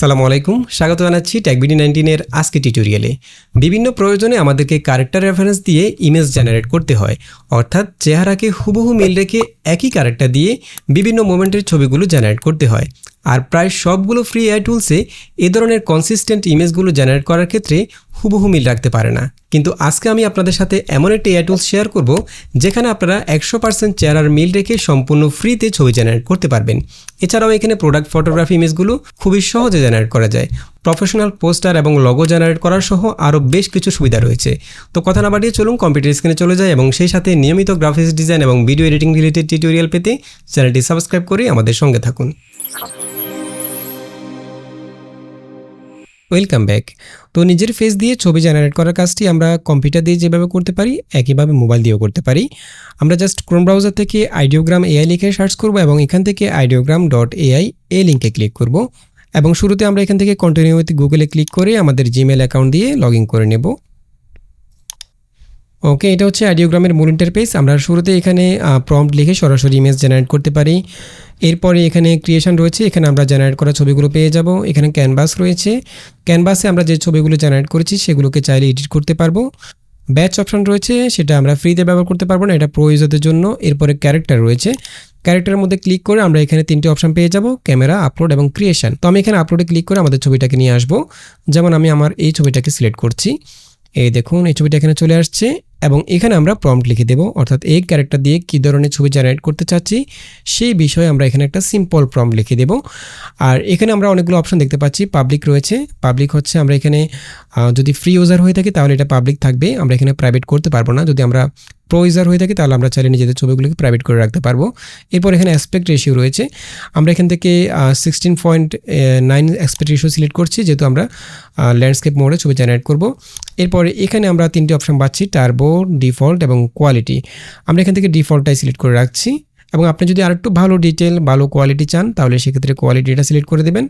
সালামু আলাইকুম। স্বাগত জানাচ্ছি ট্যাগবিডি নাইনটিনের আজকে টিউটোরিয়ালে বিভিন্ন প্রয়োজনে আমাদেরকে ক্যারেক্টার রেফারেন্স দিয়ে ইমেজ জেনারেট করতে হয়। অর্থাৎ চেহারাকে হুবহু মিল রেখে একই ক্যারেক্টার দিয়ে বিভিন্ন মোমেন্টের ছবিগুলো জেনারেট করতে হয়। আর প্রায় সবগুলো ফ্রি এআই টুলসে এ ধরনের কনসিস্টেন্ট ইমেজগুলো জেনারেট করার ক্ষেত্রে হুবহু মিল রাখতে পারে না। কিন্তু আজকে আমি আপনাদের সাথে এমন একটি এআই টুলস শেয়ার করব, যেখানে আপনারা একশো পার্সেন্ট চেহারার মিল রেখে সম্পূর্ণ ফ্রিতে ছবি জেনারেট করতে পারবেন। এছাড়াও এখানে প্রোডাক্ট ফটোগ্রাফি ইমেজগুলো খুবই সহজে জেনারেট করা যায়। প্রফেশনাল পোস্টার এবং লগো জেনারেট করার সহ আরও বেশ কিছু সুবিধা রয়েছে। তো কথা না বাড়িয়ে চলুন কম্পিউটার স্ক্রিনে চলে যায় এবং সেই সাথে নিয়মিত গ্রাফিক্স ডিজাইন এবং ভিডিও এডিটিং রিলেটেড টিউটোরিয়াল পেতে চ্যানেলটি সাবস্ক্রাইব করে আমাদের সঙ্গে থাকুন। ওয়েলকাম ব্যাক তো নিজের ফেস দিয়ে ছবি জেনারেট করার কাজটি আমরা কম্পিউটার দিয়ে যেভাবে করতে পারি, একইভাবে মোবাইল দিয়েও করতে পারি। আমরা জাস্ট ক্রোম ব্রাউজার থেকে আইডিওগ্রাম এআই লিখে সার্চ করব এবং এখান থেকে আইডিওগ্রাম ডট এআই এ লিঙ্কে ক্লিক করব। এবং শুরুতে আমরা এখান থেকে কন্টিনিউ উইথ গুগলে ক্লিক করে আমাদের জিমেল অ্যাকাউন্ট দিয়ে লগ করে নেব। ওকে এটা হচ্ছে আইডিওগ্রামের মূল ইন্টারপেস আমরা শুরুতে এখানে প্রম্পট লিখে সরাসরি ইমেজ জেনারেট করতে পারি। এরপরে এখানে ক্রিয়েশন রয়েছে। এখানে আমরা জেনারেট করা ছবিগুলো পেয়ে যাব। এখানে ক্যানভাস রয়েছে। ক্যানভাসে আমরা যে ছবিগুলো জেনারেট করেছি, সেগুলোকে চাইলে এডিট করতে পারব। ব্যাচ অপশন রয়েছে। সেটা আমরা ফ্রিতে ব্যবহার করতে পারব না। এটা প্রয়োজনের জন্য। এরপরে ক্যারেক্টার রয়েছে। ক্যারেক্টারের মধ্যে ক্লিক করে আমরা এখানে তিনটে অপশন পেয়ে যাব। ক্যামেরা আপলোড এবং ক্রিয়েশন তো আমি এখানে আপলোডে ক্লিক করে আমাদের ছবিটাকে নিয়ে আসব। যেমন আমি আমার এই ছবিটাকে সিলেক্ট করছি। এই দেখুন, এই ছবিটা এখানে চলে আসছে এবং এখানে আমরা প্রম্পট লিখে দেব। অর্থাৎ এই ক্যারেক্টার দিয়ে কী ধরনের ছবি জেনারেট করতে চাচ্ছি, সেই বিষয়ে আমরা এখানে একটা সিম্পল প্রম্পট লিখে দেব। আর এখানে আমরা অনেকগুলো অপশন দেখতে পাচ্ছি পাবলিক রয়েছে। পাবলিক হচ্ছে আমরা এখানে যদি ফ্রি ইউজার হয়ে থাকি তাহলে এটা পাবলিক থাকবে, আমরা এখানে প্রাইভেট করতে পারব না। যদি আমরা প্রো ইউজার হয়ে থাকি, তাহলে আমরা চাইলে নিজেদের ছবিগুলোকে প্রাইভেট করে রাখতে পারব। এরপর এখানে অ্যাসপেক্ট রেশিও রয়েছে। আমরা এখান থেকে sixteen point nine aspect ratio select করছি, যেহেতু আমরা ল্যান্ডস্কেপ মোডে ছবি জেনারেট করব। এরপরে এখানে আমরা তিনটি অপশন পাচ্ছি টার্বো ডিফল্ট এবং কোয়ালিটি আমরা এখান থেকে ডিফল্টটাই সিলেক্ট করে রাখছি। এবং আপনি যদি আরেকটু ভালো ডিটেল ভালো কোয়ালিটি চান, তাহলে সেক্ষেত্রে কোয়ালিটিটা সিলেক্ট করে দেবেন।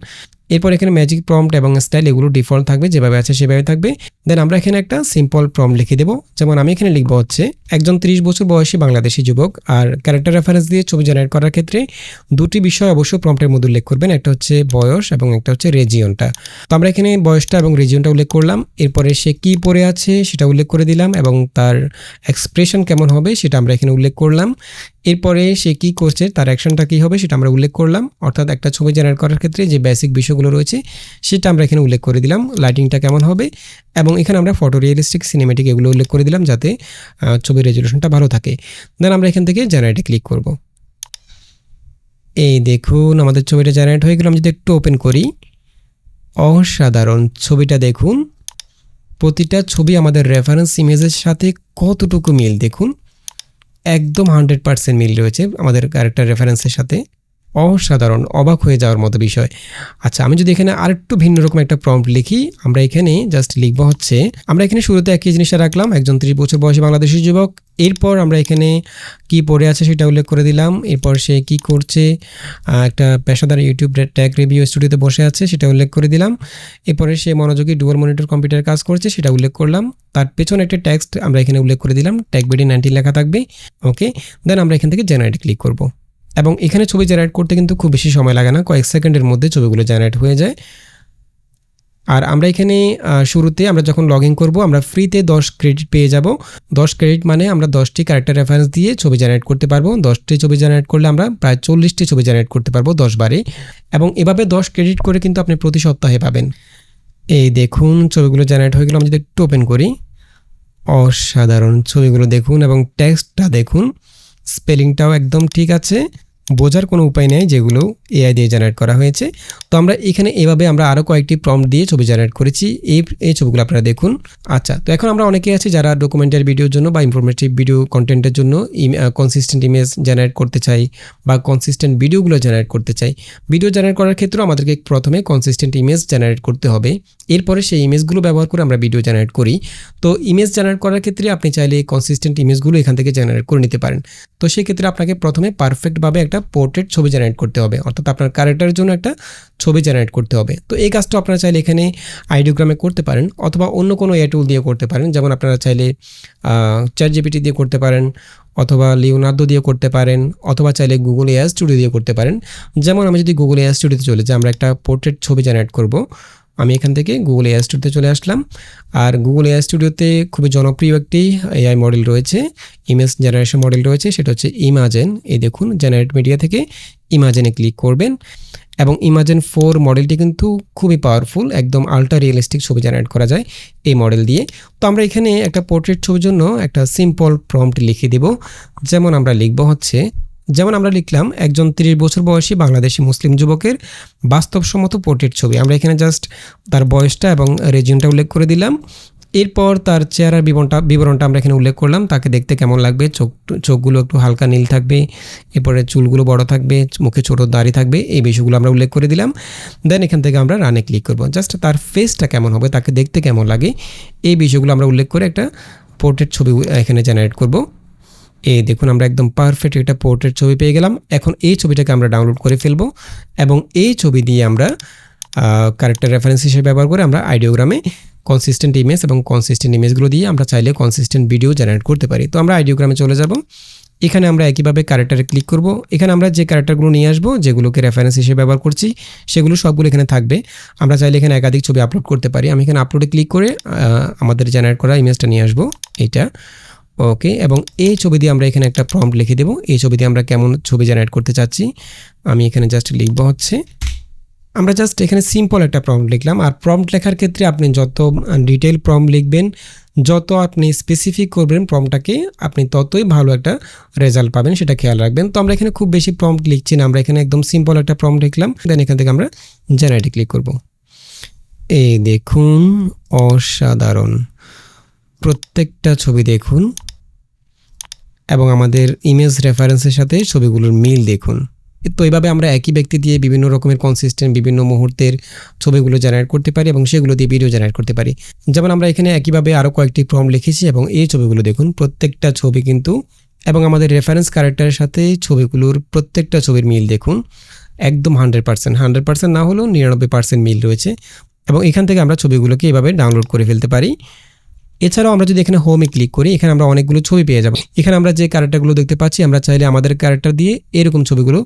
এরপর এখানে ম্যাজিক প্রম্পট এবং স্টাইল এগুলো ডিফল্ট থাকবে, যেভাবে আছে সেভাবে থাকবে। দেন আমরা এখানে একটা সিম্পল প্রম্পট লিখে দেবো। যেমন আমি এখানে লিখব হচ্ছে, একজন 30 বছর বয়সী বাংলাদেশি যুবক, আর ক্যারেক্টার রেফারেন্স দিয়ে ছবি জেনারেট করার ক্ষেত্রে দুটি বিষয় অবশ্যই প্রম্পটের মধ্যে উল্লেখ করবেন, একটা হচ্ছে বয়স এবং একটা হচ্ছে রেজিয়নটা তো আমরা এখানে বয়সটা এবং রেজিয়নটা উল্লেখ করলাম, এরপরে সে কি পরে আছে সেটা উল্লেখ করে দিলাম এবং তার এক্সপ্রেশন কেমন হবে সেটা আমরা এখানে উল্লেখ করলাম। এরপরে সে কি করছে, তার অ্যাকশনটা কী হবে সেটা আমরা উল্লেখ করলাম। অর্থাৎ একটা ছবি জেনারেট করার ক্ষেত্রে যে বেসিক বিষয়গুলো রয়েছে, সেটা আমরা এখানে উল্লেখ করে দিলাম। লাইটিংটা কেমন হবে এবং এখানে আমরা ফটো রিয়েলিস্টিক সিনেমেটিক এগুলো উল্লেখ করে দিলাম যাতে ছবির রেজলিউশনটা ভালো থাকে। দেন আমরা এখান থেকে জেনারেটে ক্লিক করব। এই দেখুন, আমাদের ছবিটা জেনারেট হয়ে গেল। আমি যদি একটু ওপেন করি, অসাধারণ ছবিটা দেখুন। প্রতিটা ছবি আমাদের রেফারেন্স ইমেজের সাথে কতটুকু মিল? দেখুন, একদম হান্ড্রেড পার্সেন্ট মিল রয়েছে আমাদের ক্যারেক্টার রেফারেন্সের সাথে। অসাধারণ, অবাক হয়ে যাওয়ার মতো বিষয়। আচ্ছা আমি যদি এখানে আরেকটু ভিন্ন রকম একটা প্রম্পট লিখি, আমরা এখানে জাস্ট লিখব হচ্ছে, আমরা এখানে শুরুতে একই জিনিসটা রাখলাম, একজন ত্রিশ বছর বয়সী বাংলাদেশি যুবক, এরপর আমরা এখানে কি পড়ে আছে সেটা উল্লেখ করে দিলাম, এরপর সে কি করছে একটা পেশাদার ইউটিউব ট্যাগ রিভিউ স্টুডিওতে বসে আছে সেটা উল্লেখ করে দিলাম, এরপরে সে মনোযোগী ডুয়াল মনিটর কম্পিউটার কাজ করছে সেটা উল্লেখ করলাম, তার পেছনে একটা ট্যাক্সট আমরা এখানে উল্লেখ করে দিলাম ট্যাগ বিডি নাইনটিন লেখা থাকবে ওকে দেন আমরা এখান থেকে জেনারেট ক্লিক করব। এবং এখানে ছবি জেনারেট করতে কিন্তু খুব বেশি সময় লাগে না, কয়েক সেকেন্ডের মধ্যে ছবিগুলো জেনারেট হয়ে যায়। আর আমরা এখানে শুরুতে আমরা যখন লগ ইন করব, আমরা ফ্রিতে দশ ক্রেডিট পেয়ে যাব। দশ ক্রেডিট মানে আমরা দশটি ক্যারেক্টার রেফারেন্স দিয়ে ছবি জেনারেট করতে পারব। দশটি ছবি জেনারেট করলে আমরা প্রায় চল্লিশটি ছবি জেনারেট করতে পারব দশ বারে। এবং এভাবে দশ ক্রেডিট করে কিন্তু আপনি প্রতি সপ্তাহে পাবেন। এই দেখুন, ছবিগুলো জেনারেট হয়ে গেলো। আমি যদি একটু ওপেন করি। অসাধারণ ছবিগুলো দেখুন এবং টেক্সটটা দেখুন। স্পেলিংটাও একদম ঠিক আছে। বোঝার কোনো উপায় নেই যেগুলো এআই দিয়ে জেনারেট করা হয়েছে। তো আমরা এখানে এভাবে আমরা আরও কয়েকটি প্রম্পট দিয়ে ছবি জেনারেট করেছি। এই এই ছবিগুলো আপনারা দেখুন। আচ্ছা তো এখন আমরা অনেকেই আছি যারা ডকুমেন্টারি ভিডিওর জন্য বা ইনফরমেটিভ ভিডিও কন্টেন্টের জন্য কনসিস্টেন্ট ইমেজ জেনারেট করতে চাই বা কনসিস্টেন্ট ভিডিওগুলো জেনারেট করতে চাই। ভিডিও জেনারেট করার ক্ষেত্রেও আমাদেরকে প্রথমে কনসিস্টেন্ট ইমেজ জেনারেট করতে হবে। এরপরে সেই ইমেজগুলো ব্যবহার করে আমরা ভিডিও জেনারেট করি। তো ইমেজ জেনারেট করার ক্ষেত্রে আপনি চাইলে কনসিস্টেন্ট ইমেজগুলো এখান থেকে জেনারেট করে নিতে পারেন। তো সেক্ষেত্রে আপনাকে প্রথমে পারফেক্টভাবে একটা একটা পোর্ট্রেট ছবি জেনারেট করতে হবে। অর্থাৎ আপনার ক্যারেক্টারের জন্য একটা ছবি জেনারেট করতে হবে। তো এই কাজটা আপনারা চাইলে এখানে আইডিওগ্রামে করতে পারেন অথবা অন্য কোনো এ টুল দিয়ে করতে পারেন। যেমন আপনারা চাইলে চ্যাট জিপিটি দিয়ে করতে পারেন অথবা লিওনার্দো দিয়ে করতে পারেন অথবা চাইলে গুগল এয়ার স্টুডিও দিয়ে করতে পারেন। যেমন আমি যদি গুগল এয়ার স্টুডিওতে চলে যাই, আমরা একটা পোর্ট্রেট ছবি জেনারেট করব। আমি এখান থেকে গুগল এআই স্টুডিওতে চলে আসলাম। আর গুগল এআই স্টুডিওতে খুবই জনপ্রিয় একটি এআই মডেল রয়েছে ইমেজ জেনারেশন মডেল রয়েছে, সেটা হচ্ছে ইমাজেন এই দেখুন জেনারেট মিডিয়া থেকে ইমাজেনে ক্লিক করবেন এবং ইমাজেন ফোর মডেলটি কিন্তু খুবই পাওয়ারফুল একদম আল্ট্রা রিয়েলিস্টিক ছবি জেনারেট করা যায় এই মডেল দিয়ে। তো আমরা এখানে একটা পোর্ট্রেট ছবির জন্য একটা সিম্পল প্রম্পট লিখে দেব। যেমন আমরা লিখব হচ্ছে যেমন আমরা লিখলাম, একজন তিরিশ বছর বয়সী বাংলাদেশি মুসলিম যুবকের বাস্তবসম্মত পোর্ট্রেট ছবি। আমরা এখানে জাস্ট তার বয়সটা এবং রেজিউনটা উল্লেখ করে দিলাম। এরপর তার চেহারার বিবরণটা বিবরণটা আমরা এখানে উল্লেখ করলাম। তাকে দেখতে কেমন লাগবে? চোখ, চোখগুলো একটু হালকা নীল থাকবে, এরপরে চুলগুলো বড় থাকবে, মুখে ছোটো দাড়ি থাকবে, এই বিষয়গুলো আমরা উল্লেখ করে দিলাম। দেন এখান থেকে আমরা রানে ক্লিক করব। জাস্ট তার ফেসটা কেমন হবে, তাকে দেখতে কেমন লাগে, এই বিষয়গুলো আমরা উল্লেখ করে একটা পোর্ট্রেট ছবি, এখানে জেনারেট করব। এই দেখুন, আমরা একদম পারফেক্ট একটা পোর্ট্রেট ছবি পেয়ে গেলাম। এখন এই ছবিটাকে আমরা ডাউনলোড করে ফেলব এবং এই ছবি দিয়ে আমরা ক্যারেক্টার রেফারেন্স হিসেবে ব্যবহার করে আমরা আইডিওগ্রামে কনসিস্টেন্ট ইমেজ এবং কনসিস্টেন্ট ইমেজগুলো দিয়ে আমরা চাইলে কনসিস্টেন্ট ভিডিও জেনারেট করতে পারি। তো আমরা আইডিওগ্রামে চলে যাব। এখানে আমরা একইভাবে ক্যারেক্টারে ক্লিক করব। এখানে আমরা যে ক্যারেক্টারগুলো নিয়ে আসব, যেগুলোকে রেফারেন্স হিসেবে ব্যবহার করছি, সেগুলো সবগুলো এখানে থাকবে। আমরা চাইলে এখানে একাধিক ছবি আপলোড করতে পারি। আমি এখানে আপলোডে ক্লিক করে আমাদের জেনারেট করা ইমেজটা নিয়ে আসব। এইটা। ওকে এবং এই ছবি দিয়ে আমরা এখানে একটা প্রম্পট লিখে দেবো। এই ছবি দিয়ে আমরা কেমন ছবি জেনারেট করতে চাচ্ছি, আমি এখানে জাস্ট লিখব হচ্ছে, আমরা জাস্ট এখানে সিম্পল একটা প্রম্পট লিখলাম। আর প্রম্পট লেখার ক্ষেত্রে আপনি যত ডিটেল প্রম্পট লিখবেন, যত আপনি স্পেসিফিক করবেন প্রম্পটটাকে আপনি ততই ভালো একটা রেজাল্ট পাবেন, সেটা খেয়াল রাখবেন। তো আমরা এখানে খুব বেশি প্রম্পট লিখছি না, আমরা এখানে একদম সিম্পল একটা প্রম্পট লিখলাম। দেন এখান থেকে আমরা জেনারেটে ক্লিক করব। এই দেখুন, অসাধারণ। প্রত্যেকটা ছবি দেখুন এবং আমাদের ইমেজ রেফারেন্সের সাথে ছবিগুলোর মিল দেখুন। তো এইভাবে আমরা একই ব্যক্তি দিয়ে বিভিন্ন রকমের কনসিস্টেন্ট বিভিন্ন মুহূর্তের ছবিগুলো জেনারেট করতে পারি এবং সেগুলো দিয়ে ভিডিও জেনারেট করতে পারি। যেমন আমরা এখানে একইভাবে আরও কয়েকটি ফর্ম লিখেছি এবং এই ছবিগুলো দেখুন, প্রত্যেকটা ছবি কিন্তু এবং আমাদের রেফারেন্স ক্যারেক্টারের সাথে ছবিগুলোর প্রত্যেকটা ছবির মিল দেখুন, একদম হান্ড্রেড পার্সেন্ট হান্ড্রেড পার্সেন্ট না হলেও নিরানব্বই পার্সেন্ট মিল রয়েছে এবং এখান থেকে আমরা ছবিগুলোকে এভাবে ডাউনলোড করে ফেলতে পারি। এছাড়াও আমরা যদি এখানে হোমে ক্লিক করি, এখানে আমরা অনেকগুলো ছবি পেয়ে যাব। এখানে আমরা যে ক্যারেক্টারগুলো দেখতে পাচ্ছি, আমরা চাইলে আমাদের ক্যারেক্টার দিয়ে এরকম ছবিগুলো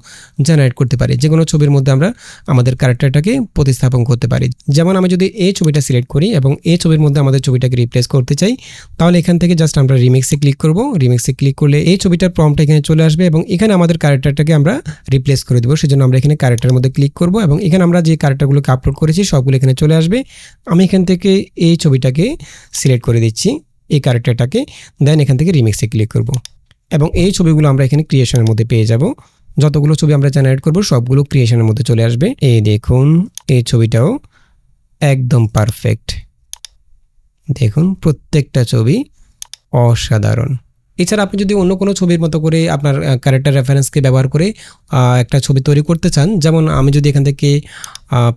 জেনারেট করতে পারি। যে কোনো ছবির মধ্যে আমরা আমাদের ক্যারেক্টারটাকে প্রতিস্থাপন করতে পারি। যেমন আমি যদি এই ছবিটা সিলেক্ট করি এবং এই ছবির মধ্যে আমাদের ছবিটাকে রিপ্লেস করতে চাই, তাহলে এখান থেকে জাস্ট আমরা রিমিক্সে ক্লিক করব। রিমিক্সে ক্লিক করলে এই ছবিটার প্রমটা এখানে চলে আসবে এবং এখানে আমাদের ক্যারেক্টারটাকে আমরা রিপ্লেস করে দেবো। সেজন্য আমরা এখানে ক্যারেক্টারের মধ্যে ক্লিক করব এবং এখানে আমরা যে ক্যারেক্টারগুলোকে আপলোড করেছি, সবগুলো এখানে চলে আসবে। আমি এখান থেকে এই ছবিটাকে সিলেক্ট করে দিচ্ছি এই ক্যারেক্টারটাকে দেন এখান থেকে রিমিক্সে ক্লিক করব। এবং এই ছবিগুলো আমরা এখানে ক্রিয়েশনের মধ্যে পেয়ে যাব। যতগুলো ছবি আমরা জেনারেট করব, সবগুলো ক্রিয়েশনের মধ্যে চলে আসবে। এই দেখুন, এই ছবিটাও একদম পারফেক্ট দেখুন, প্রত্যেকটা ছবি অসাধারণ। এছাড়া আপনি যদি অন্য কোনো ছবির মতো করে আপনার ক্যারেক্টার রেফারেন্সকে ব্যবহার করে একটা ছবি তৈরি করতে চান, যেমন আমি যদি এখান থেকে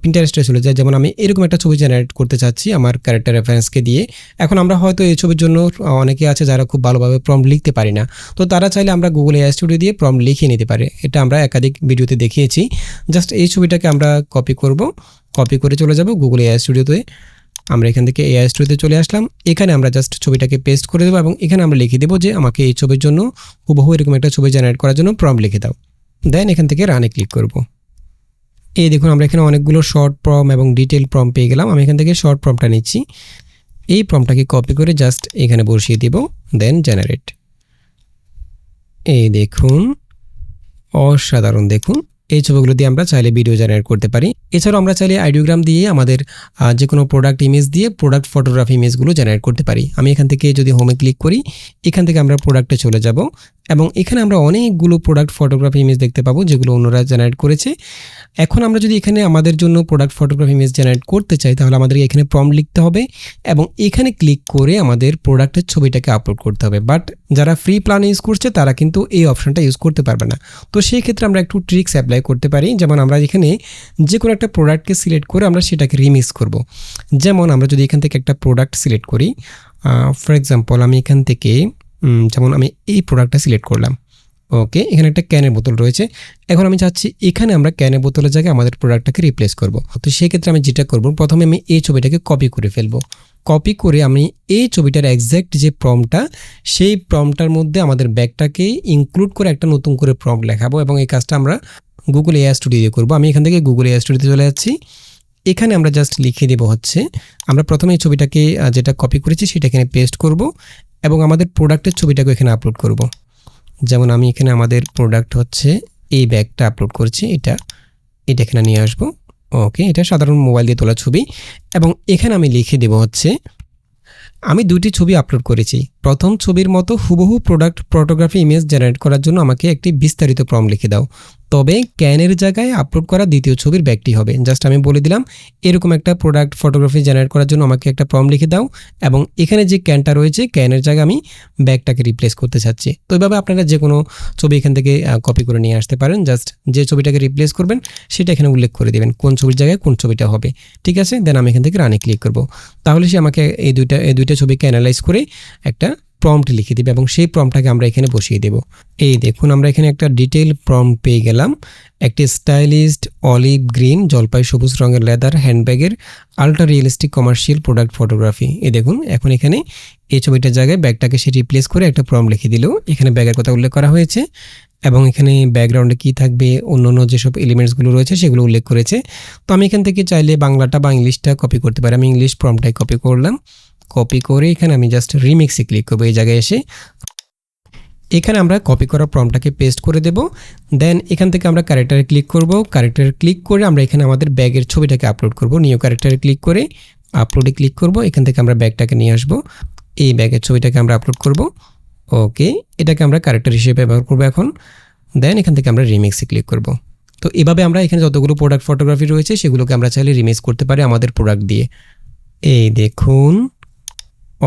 প্রিন্টারেস্টে চলে যাই, যেমন আমি এরকম একটা ছবি জেনারেট করতে চাচ্ছি আমার ক্যারেক্টার রেফারেন্সকে দিয়ে। এখন আমরা হয়তো এই ছবির জন্য অনেকে আছে যারা খুব ভালোভাবে প্রম লিখতে পারি না। তো তারা চাইলে আমরা গুগল এআই স্টুডিও দিয়ে প্রম লিখিয়ে নিতে পারে। এটা আমরা একাধিক ভিডিওতে দেখিয়েছি। জাস্ট এই ছবিটাকে আমরা কপি করব। কপি করে চলে যাব গুগল এআই স্টুডিওতে আমরা এখান থেকে এআই স্টুডিওতে চলে আসলাম। এখানে আমরা জাস্ট ছবিটাকে পেস্ট করে দেবো এবং এখানে আমরা লিখে দেবো যে আমাকে এই ছবির জন্য হুবহু এরকম একটা ছবি জেনারেট করার জন্য প্রম লিখে দাও। দেন এখান থেকে রানে ক্লিক করব। এই দেখুন আমরা এখানে অনেকগুলো শর্ট প্রম এবং ডিটেল প্রম পেয়ে গেলাম। আমি এখান থেকে শর্ট প্রমটা নিচ্ছি। এই প্রমটাকে কপি করে জাস্ট এখানে বসিয়ে দিব দেন জেনারেট এই দেখুন, অসাধারণ দেখুন। এই ছবিগুলো দিয়ে আমরা চাইলে ভিডিও জেনারেট করতে পারি। এছাড়াও আমরা চাইলে আইডিওগ্রাম দিয়ে আমাদের যে কোনো প্রোডাক্ট ইমেজ দিয়ে প্রোডাক্ট ফটোগ্রাফি ইমেজগুলো জেনারেট করতে পারি। আমি এখান থেকে যদি হোমে ক্লিক করি, এখান থেকে আমরা প্রোডাক্টে চলে যাব এবং এখানে আমরা অনেকগুলো প্রোডাক্ট ফটোগ্রাফি ইমেজ দেখতে পাবো, যেগুলো অন্যরা জেনারেট করেছে। এখন আমরা যদি এখানে আমাদের জন্য প্রোডাক্ট ফটোগ্রাফি ইমেজ জেনারেট করতে চাই, তাহলে আমাদেরকে এখানে প্রম লিখতে হবে এবং এখানে ক্লিক করে আমাদের প্রোডাক্টের ছবিটাকে আপলোড করতে হবে। বাট যারা ফ্রি প্ল্যান ইউজ করছে, তারা কিন্তু এই অপশানটা ইউজ করতে পারবে না। তো সেই ক্ষেত্রে আমরা একটু ট্রিক্স অ্যাপ্লাই করতে পারি। যেমন আমরা এখানে যে কোনো একটা প্রোডাক্টকে সিলেক্ট করে আমরা সেটাকে রিমিক্স করব। যেমন আমরা যদি এখান থেকে একটা প্রোডাক্ট সিলেক্ট করি ফর এক্সাম্পল আমি এখান থেকে যেমন আমি এই প্রোডাক্টটা সিলেক্ট করলাম। ওকে এখানে একটা ক্যানের বোতল রয়েছে। এখন আমি চাচ্ছি এখানে আমরা ক্যানের বোতলের জায়গায় আমাদের প্রোডাক্টটাকে রিপ্লেস করব। তো সেক্ষেত্রে আমি যেটা করব, প্রথমে আমি এই ছবিটাকে কপি করে ফেলব। কপি করে আমি এই ছবিটার একজ্যাক্ট যে প্রমটা সেই প্রমটার মধ্যে আমাদের ব্যাগটাকে ইনক্লুড করে একটা নতুন করে প্রম লেখাবো এবং এই কাজটা আমরা গুগল এআই স্টুডিও দিয়ে করব। আমি এখান থেকে গুগল এআই স্টুডিওতে চলে যাচ্ছি। এখানে আমরা জাস্ট লিখে দেব হচ্ছে, আমরা প্রথমে এই ছবিটাকে যেটা কপি করেছি সেটা এখানে পেস্ট করব এবং আমাদের প্রোডাক্টের ছবিটাকে এখানে আপলোড করব। যেমন আমি এখানে আমাদের প্রোডাক্ট হচ্ছে এই ব্যাগটা আপলোড করছি, এটা এটা এখানে নিয়ে আসব। ওকে, এটা সাধারণ মোবাইল দিয়ে তোলা ছবি। এবং এখানে আমি লিখে দেব হচ্ছে, আমি দুটি ছবি আপলোড করেছি। প্রথম ছবির মতো হুবহু প্রোডাক্ট ফটোগ্রাফি ইমেজ জেনারেট করার জন্য আমাকে একটি বিস্তারিত প্রম লিখে দাও। তবে ক্যানের জায়গায় আপলোড করা দ্বিতীয় ছবির ব্যাগটি হবে। জাস্ট আমি বলে দিলাম, এরকম একটা প্রোডাক্ট ফটোগ্রাফি জেনারেট করার জন্য আমাকে একটা প্রম লিখে দাও এবং এখানে যে ক্যানটা রয়েছে, ক্যানের জায়গায় আমি ব্যাগটাকে রিপ্লেস করতে চাচ্ছি। তো এইভাবে আপনারা যে কোনো ছবি এখান থেকে কপি করে নিয়ে আসতে পারেন। জাস্ট যে ছবিটাকে রিপ্লেস করবেন, সেটা এখানে উল্লেখ করে দেবেন কোন ছবির জায়গায় কোন ছবিটা হবে। ঠিক আছে? দেন আমি এখান থেকে রানে ক্লিক করব। তাহলে সে আমাকে এই দুইটা এই দুইটা ছবিকে অ্যানালাইজ করে একটা প্রম্পট লিখে দেবে এবং সেই প্রম্পটটাকে আমরা এখানে বসিয়ে দেব। এই দেখুন, আমরা এখানে একটা ডিটেইল প্রম্পট পেয়ে গেলাম। একটি স্টাইলিশড অলিভ গ্রিন জলপাই সবুজ রঙের leather হ্যান্ডব্যাগের ultra realistic commercial product photography এই দেখুন, এখন এখানে এই ছবিটার জায়গায় ব্যাগটাকে সে রিপ্লেস করে একটা প্রম লিখে দিল। এখানে ব্যাগের কথা উল্লেখ করা হয়েছে এবং এখানে ব্যাকগ্রাউন্ডে কী থাকবে, অন্য অন্য যেসব এলিমেন্টসগুলো রয়েছে সেগুলো উল্লেখ করেছে। তো আমি এখান থেকে চাইলে বাংলাটা বা ইংলিশটা কপি করতে পারি। আমি ইংলিশ প্রমটাই কপি করলাম। কপি করে এখানে আমি জাস্ট রিমিক্সে ক্লিক করব, এই জায়গায় এসে। এখানে আমরা কপি করা প্রমটাকে পেস্ট করে দেব। দেন এখান থেকে আমরা ক্যারেক্টারে ক্লিক করব। ক্যারেক্টারে ক্লিক করে আমরা এখানে আমাদের ব্যাগের ছবিটাকে আপলোড করব। নিউ ক্যারেক্টারে ক্লিক করে আপলোডে ক্লিক করব। এখান থেকে আমরা ব্যাগটাকে নিয়ে আসব। এই ব্যাগের ছবিটাকে আমরা আপলোড করব। ওকে এটাকে আমরা ক্যারেক্টার হিসেবে ব্যবহার করব এখন। দেন এখান থেকে আমরা রিমিক্সে ক্লিক করব। তো এভাবে আমরা এখানে যতগুলো প্রোডাক্ট ফটোগ্রাফি রয়েছে, সেগুলোকে আমরা চাইলে রিমিক্স করতে পারি আমাদের প্রোডাক্ট দিয়ে। এই দেখুন।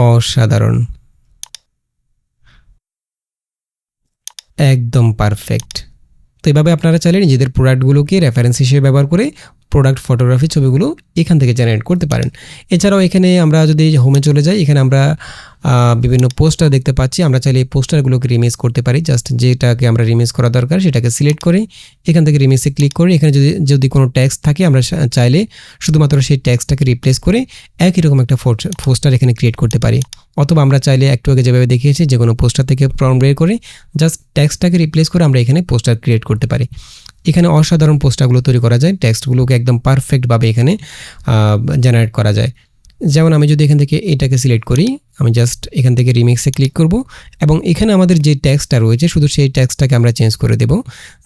অসাধারণ। একদম পারফেক্ট। তো এভাবে আপনারা চাইলে নিজেদের প্রোডাক্টগুলোকে রেফারেন্স হিসেবে ব্যবহার করে প্রোডাক্ট ফটোগ্রাফি ছবিগুলো এখান থেকে জেনারেট করতে পারেন। এছাড়াও এখানে আমরা যদি হোমে চলে যাই, এখানে আমরা বিভিন্ন পোস্টার দেখতে পাচ্ছি। আমরা চাইলে এই পোস্টারগুলোকে রিমিক্স করতে পারি। জাস্ট যেটাকে আমরা রিমিক্স করা দরকার, সেটাকে সিলেক্ট করে। এখান থেকে রিমিক্সে ক্লিক করে। এখানে যদি যদি কোনো ট্যাক্স থাকে, আমরা চাইলে শুধুমাত্র সেই ট্যাক্সটাকে রিপ্লেস করে একই রকম একটা পোস্টার এখানে ক্রিয়েট করতে পারি। অথবা আমরা চাইলে একটু আগে যেভাবে দেখিয়েছি, যে কোনো পোস্টার থেকে ফর্ম বের করে জাস্ট ট্যাক্সটাকে রিপ্লেস করে আমরা এখানে পোস্টার ক্রিয়েট করতে পারি। এখানে অসাধারণ পোস্টারগুলো তৈরি করা যায়। টেক্সটগুলোকে একদম পারফেক্টভাবে এখানে জেনারেট করা যায়। যেমন আমি যদি এখান থেকে এটাকে সিলেক্ট করি, আমি জাস্ট এখান থেকে রিমিক্সে ক্লিক করব এবং এখানে আমাদের যে ট্যাক্সটা রয়েছে, শুধু সেই ট্যাক্সটাকে আমরা চেঞ্জ করে দেব।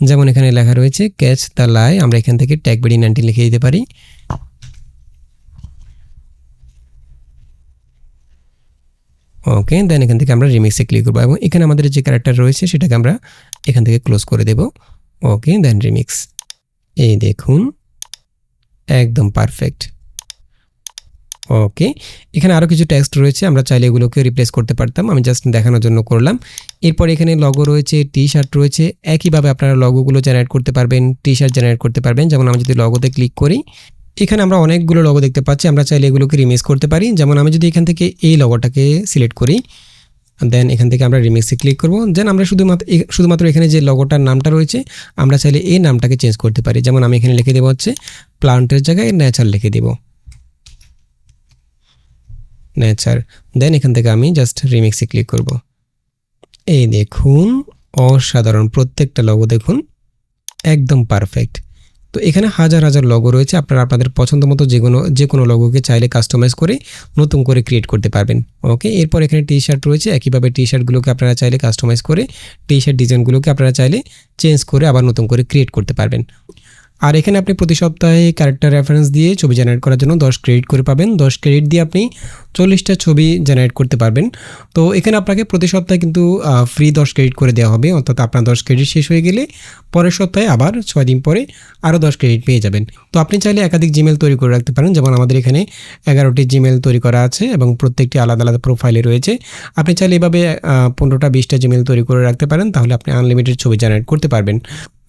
যেমন এখানে লেখা রয়েছে ক্যাচ দ্য লাই আমরা এখান থেকে ট্যাগ বেডি নাইনটি লিখে দিতে পারি। ওকে দেন এখান থেকে আমরা রিমিক্সে ক্লিক করব এবং এখানে আমাদের যে ক্যারেক্টার রয়েছে, সেটাকে আমরা এখান থেকে ক্লোজ করে দেব। ওকে দেন রিমিক্স এই দেখুন, একদম পারফেক্ট ওকে এখানে আরও কিছু টেক্সট রয়েছে, আমরা চাইলে এগুলোকে রিপ্লেস করতে পারতাম, আমি জাস্ট দেখানোর জন্য করলাম। এরপর এখানে লগো রয়েছে টি শার্ট রয়েছে, একইভাবে আপনারা লগোগুলো জেনারেট করতে পারবেন টি শার্ট জেনারেট করতে পারবেন, যেমন আমি যদি লগোতে ক্লিক করি, এখানে আমরা অনেকগুলো লগো দেখতে পাচ্ছি, আমরা চাইলে এগুলোকে রিমিক্স করতে পারি, যেমন আমি যদি এখান থেকে এই লগোটাকে সিলেক্ট করি দেন এখান থেকে আমরা রিমিক্সে ক্লিক করব দেন আমরা শুধুমাত্র শুধুমাত্র এখানে যে লগোটার নামটা রয়েছে, আমরা চাইলে এই নামটাকে চেঞ্জ করতে পারি, যেমন আমি এখানে লিখে দেবো হচ্ছে প্লান্টের জায়গায় নেচার লিখে দেব। নেচার। দেন এখান থেকে আমি জাস্ট রিমিক্সে ক্লিক করব। এই দেখুন, অসাধারণ, প্রত্যেকটা লগো দেখুন, একদম পারফেক্ট তো এখানে হাজার হাজার লগো রয়েছে, আপনারা আপনাদের পছন্দ মতো যে কোনো যে কোনো লগোকে চাইলে কাস্টমাইজ করে নতুন করে ক্রিয়েট করতে পারবেন। ওকে এরপর এখানে টি শার্ট রয়েছে, একইভাবে টি শার্টগুলোকে আপনারা চাইলে কাস্টমাইজ করে টি শার্ট ডিজাইনগুলোকে আপনারা চাইলে চেঞ্জ করে আবার নতুন করে ক্রিয়েট করতে পারবেন। আর এখানে আপনি প্রতি সপ্তাহে ক্যারেক্টার রেফারেন্স দিয়ে ছবি জেনারেট করার জন্য দশ ক্রেডিট করে পাবেন। দশ ক্রেডিট দিয়ে আপনি চল্লিশটা ছবি জেনারেট করতে পারবেন। তো এখানে আপনাকে প্রতি সপ্তাহে কিন্তু ফ্রি দশ ক্রেডিট করে দেওয়া হবে। অর্থাৎ আপনার দশ ক্রেডিট শেষ হয়ে গেলে পরের সপ্তাহে আবার ছয় দিন পরে আরও দশ ক্রেডিট পেয়ে যাবেন। তো আপনি চাইলে একাধিক জিমেল তৈরি করে রাখতে পারেন। যেমন আমাদের এখানে এগারোটি জিমেল তৈরি করা আছে এবং প্রত্যেকটি আলাদা আলাদা প্রোফাইলে রয়েছে। আপনি চাইলে এভাবে পনেরোটা, বিশটা জিমেল তৈরি করে রাখতে পারেন। তাহলে আপনি আনলিমিটেড ছবি জেনারেট করতে পারবেন।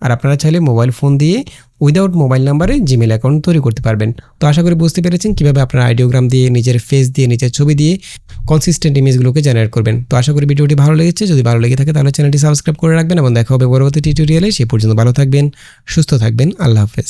আর আপনারা চাইলে মোবাইল ফোন দিয়ে উইদাউট মোবাইল নাম্বারে জিমেল অ্যাকাউন্ট তৈরি করতে পারবেন। তো আশা করি বুঝতে পেরেছেন কীভাবে আপনারা আইডিওগ্রাম দিয়ে নিজের ফেস দিয়ে, নিজের ছবি দিয়ে কনসিস্টেন্ট ইমেজগুলোকে জেনারেট করবেন। তো আশা করি ভিডিওটি ভালো লেগেছে। যদি ভালো লেগে থাকে তাহলে চ্যানেলটি সাবস্ক্রাইব করে রাখবেন এবং দেখা হবে পরবর্তী টিউটোরিয়ালে সে পর্যন্ত ভালো থাকবেন, সুস্থ থাকবেন। আল্লাহ হাফেজ।